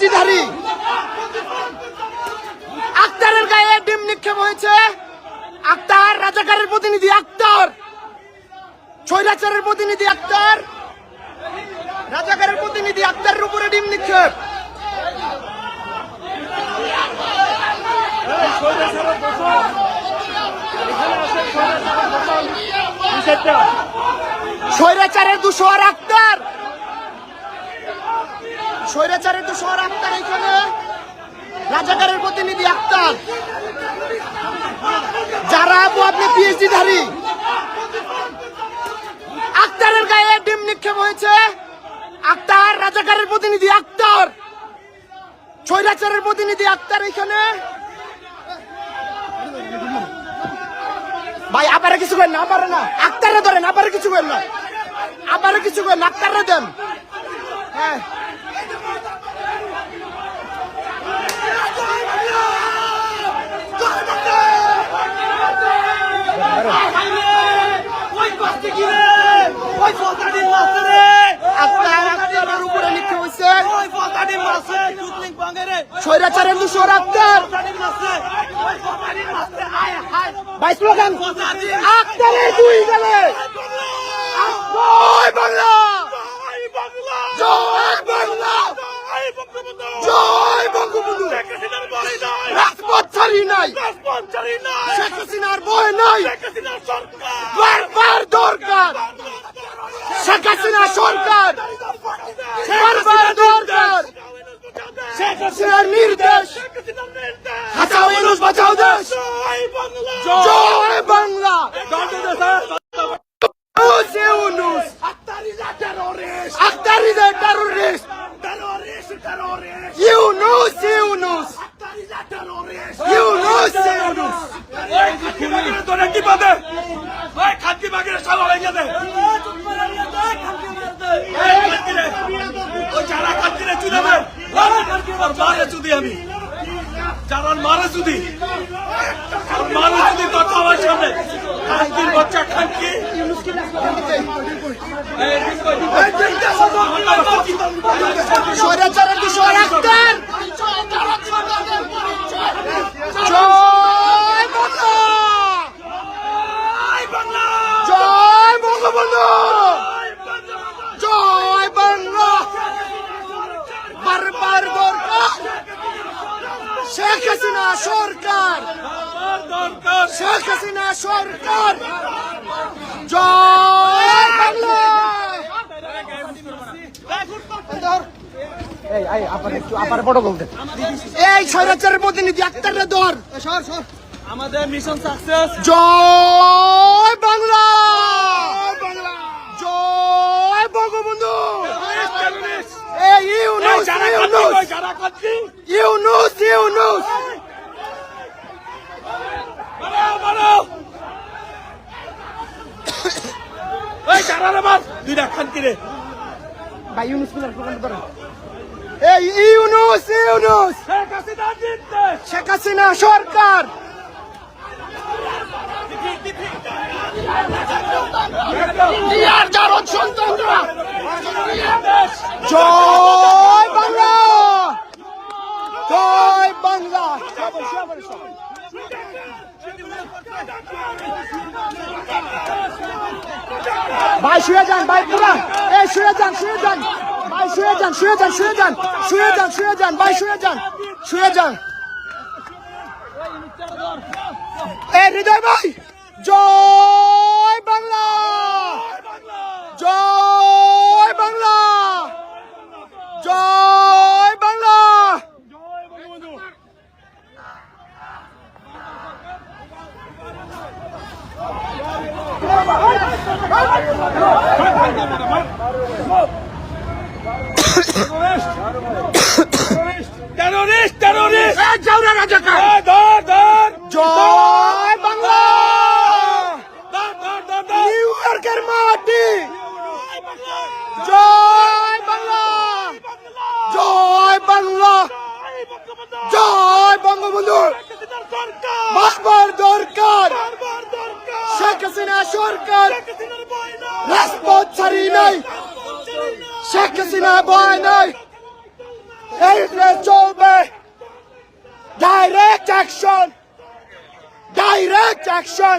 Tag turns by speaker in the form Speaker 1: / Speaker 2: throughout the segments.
Speaker 1: PhD আক্তারের গায়ে ডিম নিক্ষেপ হয়েছে। আক্তার, রাজাকারের প্রতিনিধি আক্তার। ছৈরাচারের প্রতিনিধি আক্তার। রাজাকারের প্রতিনিধি আক্তারের উপরে ডিম নিক্ষেপ। স্বৈরাচারের আর আক্তার। স্বৈরাচারের দুশোয়ার আক্তার এখানে। রাজাকারের প্রতিনিধি আক্তার। যারা আপু আপনি পিএইচডি ধারী আক্তারের গায়ে ডিম নিক্ষেপ হয়েছে। আক্তার, রাজাকারের প্রতিনিধি আক্তার। স্বৈরাচারের প্রতিনিধি আক্তার এখানে। ভাই আবারে কিছু করেন না আবারে না। আক্তারে ধরেন আবারে কিছু করেন না। আবারে কিছু করেন আক্তারে দেন। হ্যাঁ আক্তার আক্তারের উপরে নিক্ষেপ হয়েছে স্বৈরাচারের দুশোর আক্তার। ভাই স্লোগান আক্তারের দুই গেলে। জয় বাংলা। জয় বাংলা। জয় বঙ্গবন্ধু। ছাড়ি নাই। শেখ হাসিনার বই নাই। বারবার দরকার। শেখ হাসিনা সরকার। বারবার দরকার। শেখ হাসিনার নির্দেশ। হাসাও মানুষ বাঁচাও দেশ। জয় বাংলা ইউনুস ইউনুস আক্তারিদের টেরোরিস্ট ইউনুস ইউনুস ইউনুস ইউনুস
Speaker 2: আমি যারা মারে যদি মারে যদি কথা আমার সামনে খানকির বাচ্চা খানকি
Speaker 1: স্বৈরাচারের দুশোর আক্তার জয় বাংলা! জয় বঙ্গবন্ধু! জয় বাংলা! বারবার দরকার। শেখ হাসিনা সরকার। শেখ হাসিনা সরকার। জয় বাংলা! এই স্বৈরাচারের প্রতিনিধি আক্তারের দর
Speaker 2: আমাদের মিশন সাকসেস
Speaker 1: জয় বাংলা! জয় বঙ্গবন্ধু! এই ইউনুস ইউনুস।
Speaker 2: খানকি যারা খানকি
Speaker 1: ইউনুস ইউনুস।
Speaker 2: মারো মারো। রে মার। দুইটা খানকি রে
Speaker 1: ভাই ইউনুস কুলার প্রকাশ করেন এই ইউনুস ইউনুস।
Speaker 2: শেখ হাসিনা
Speaker 1: সরকার। জয় বাংলা। জয় বাংলা। ভাই শুয়ে যান ভাই পুরা এ শুয়ে যান শুয়ে যান। ভাই শুয়ে যান শুয়ে যান শুয়ে যান শুয়ে যান শুয়ে যান ভাই শুয়ে যান শুয়ে যান এ হৃদয় ভাই জয় বাংলা জয় বাংলা জয় বাংলা
Speaker 2: টেরোরিস্ট টেরোরিস্ট
Speaker 1: জাউরা রাজাকার।
Speaker 2: ধর ধর।
Speaker 1: জয় বাংলা। নিউ ইয়র্কের মাটি। জয় বাংলা। জয় বাংলা। জয় বঙ্গবন্ধু। বারবার দরকার। শেখ হাসিনা সরকার। রাজপথ ছাড়ি নাই। শেখ হাসিনা ভয় নাই এই দেশ চলবে direct action direct action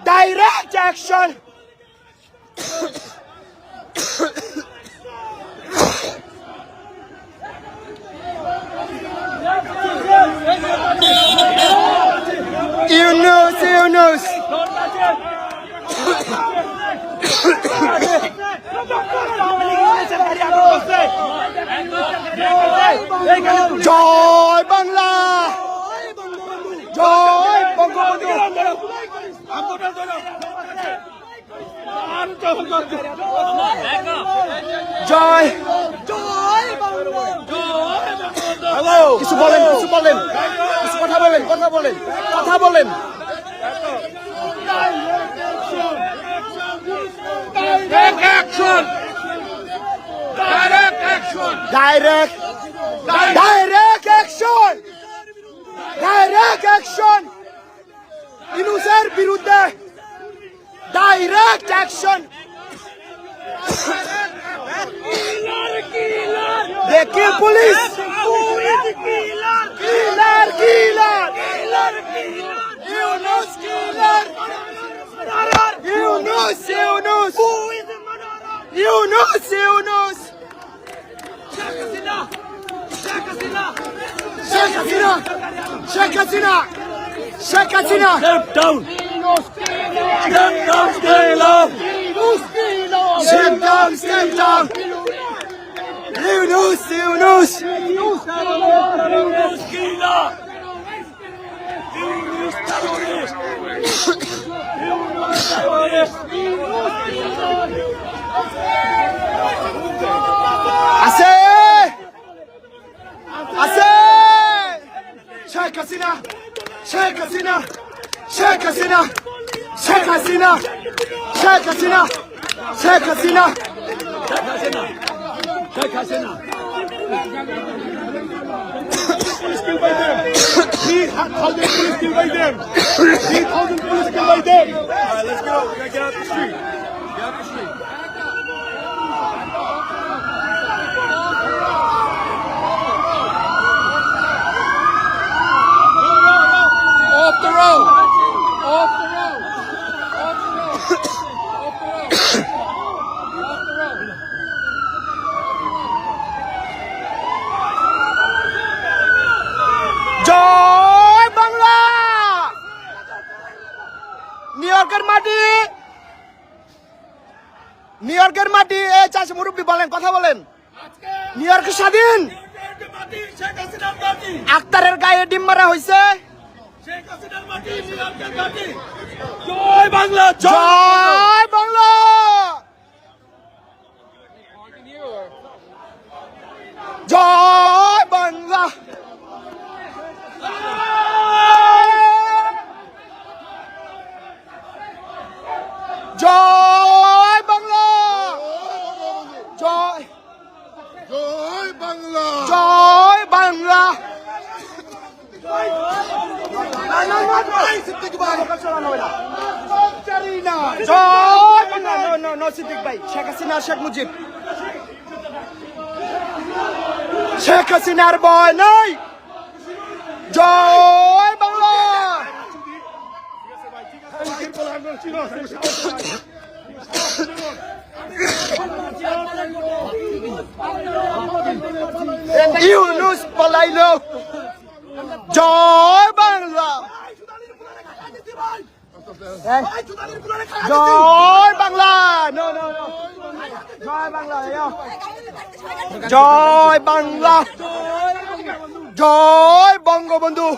Speaker 1: direct action Yunus Yunus জয় বাংলা। জয় বঙ্গবন্ধু। জয়। কিছু বলেন কিছু বলেন। কিছু কথা বলেন কথা বলেন কথা বলেন।
Speaker 2: Action! Direct action!
Speaker 1: Direct direct action direct action ইনুসের বিরুদ্ধে ডাইরেক্ট অ্যাকশন দেখি police killer killer Yunus killer Yunus Yunus Yunus Yunus Sheikh Hasina Sheikh Hasina Sheikh Hasina
Speaker 2: Step down! Step down, stay low!
Speaker 1: Step down, step down. Yunus, Yunus.
Speaker 2: Yunus killer! Yunus terrorist! Yunus terrorist!
Speaker 1: আছে আছে Sheikh Hasina Sheikh Hasina Sheikh Hasina Sheikh Hasina Sheikh Hasina Sheikh Hasina
Speaker 2: Take Hasina! Police killed by them! 3,000 police killed by them! 3,000 police killed by them! Alright, let's go. We gotta get out the street. Get out the street.
Speaker 3: Off the road. Off the road. Off the road. Off the road. Off the road.
Speaker 1: জয় Bangla New ইয়র্কের মাটি new ইয়র্কের মাটি এই চাষি মুরব্বী বলেন কথা বলেন। নিউ ইয়র্ক স্বাধীন।
Speaker 2: শেখ হাসিনার মাটি
Speaker 1: আক্তারের গায়ে ডিম মারা হয়েছে
Speaker 2: শেখ হাসিনার মাটি নিউইয়র্কের মাটি জয় বাংলা জয়
Speaker 1: জয় বাংলা। জয় বাংলা জয় বাংলা জয়
Speaker 3: জয় বাংলা।
Speaker 1: জয় বাংলা। জয় Bangla. No no no Siddique ভাই শেখ হাসিনা শেখ মুজিব। শেখ হাসিনার ভয় নাই। জয় বাংলা। ইউনুস পলাইলো। জয় বাংলা। জয় বাংলা। নো নো জয় বাংলা। জয় বাংলা। জয় বঙ্গবন্ধু।